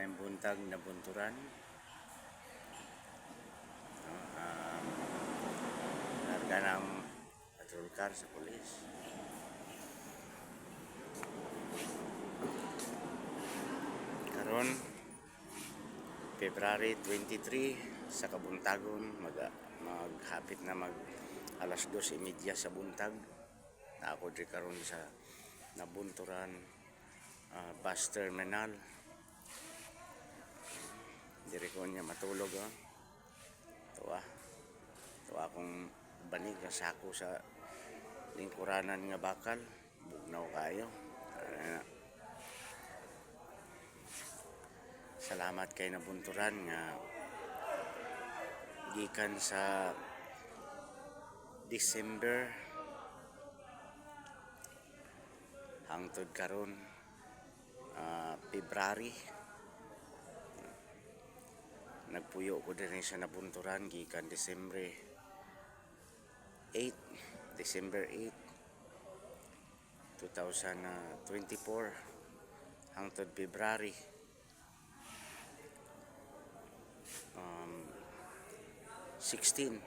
May buntag na bunturan. No, um, ng patrol car sa pulis. Karon February 23 sa Kabuntagon mag maghapit na mag alas 12:30 sa buntag. Na ako di karon sa nabunturan ah, bus terminal. Diri ko niya matulog oh. Tuwa. Tuwa akong banig na sako sa lingkuranan nga bakal. Bugnaw kayo. Ah, salamat kay nabunturan nga gikan sa December hangtod karon ah, February nagpuyo ko din sa nabunturan gikan December 8 December 8 2024 hangtod February. Um, 16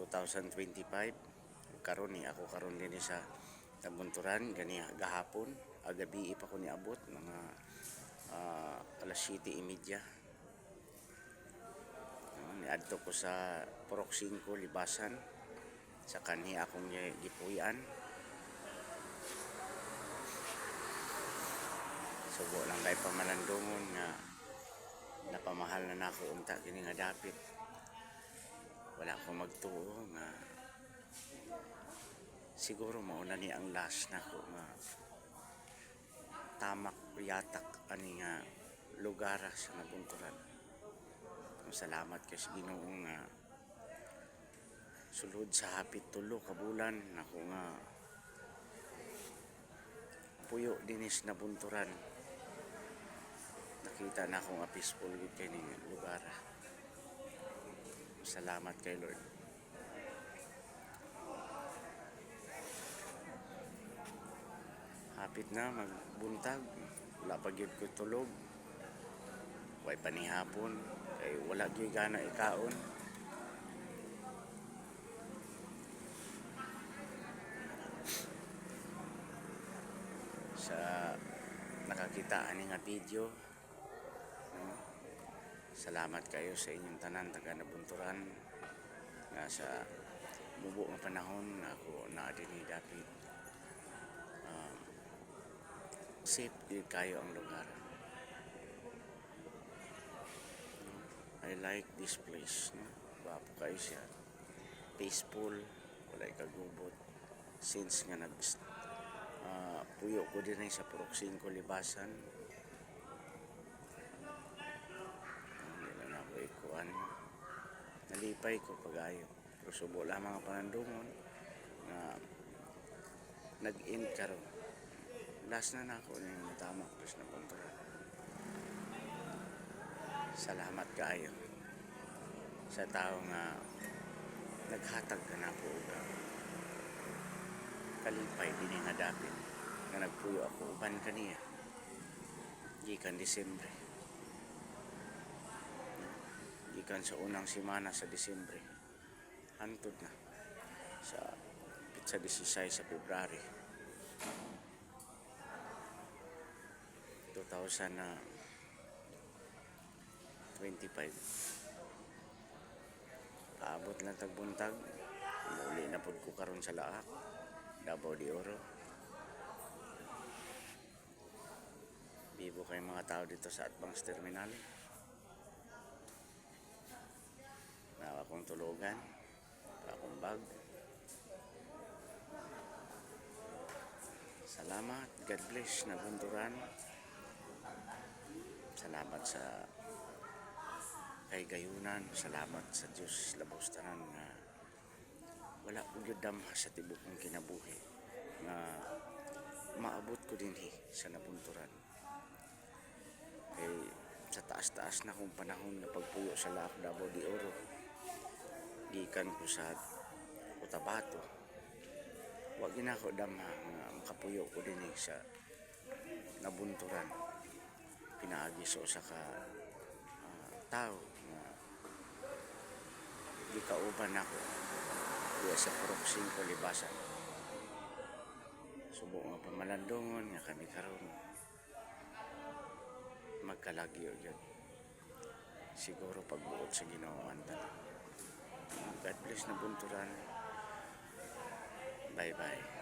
2025 karon ni ako karon din sa nabunturan gani gahapon. Agabi pa ko ni abot mga ah, alas 7:30 uh, niadto ko sa Porok 5 libasan. Sa kanhi akong gi- gipuyan. Subo lang kay pamalandungon nga napamahal na nako unta kini nga dapit. Wala ko magtuo nga siguro mauna ni ang last nako nga tamak yatak ani nga lugar sa nabunturan salamat kay sa Ginoo nga sulod sa hapit tulo ka bulan nako nga puyo dinis nabunturan. Nakita na akong peaceful gid kay ning lugar. Salamat kay Lord. Hapit na magbuntag. Wala pa gyud ko tulog way panihapon kay wala gyud gana ikaon. Sa nakakita ani nga video no? salamat kayo sa inyong tanan taga nabunturan nga sa mubo nga panahon nga ako naa dinhi dapit um, safe gyud kayo ang lugar No? I like this place no? Gwapo kayo siya. Peaceful walay kagubot. Since nga nag ah, puyo ko din ay sa Purok 5 libasan. Hindi na ako ikuan. Nalipay ko pagayo. Pero subo lang mga panandungon na nag-end karon last na na ako na yung tama ko na kontra salamat kayo sa tao nga naghatag ka na po ah, kalipay din nga dapit nga nagpuyo ako uban kaniya gikan Disyembre. Gikan sa unang semana sa Disyembre hantod na sa sa 16 sa February 2025 paabot lang tagbuntag. Muli na pud ko karon sa laak Davao de Oro. Bibo kay mga tao dito sa Advance Terminal. Na akong tulugan. Akong bag. Salamat. God bless na bunturan salamat sa kay gayunan. Salamat sa Diyos labos tanan nga wala ko gyud sa tibok kong kinabuhi nga maabot ko din sa napunturan kay sa taas-taas na kong panahon na pagpuyo sa Laak Davao de Oro gikan ko sa Cotabato wa gina ko damha nga makapuyo ko din sa nabunturan. Pinaagi sa usa ka tao nga di kauban ako. Diya sa Purok 5 Libasan subo nga pamalandongon nga kami karon. Magkalagyo yun. Siguro pagbuot sa ang tanan God bless na bunturan. Bye bye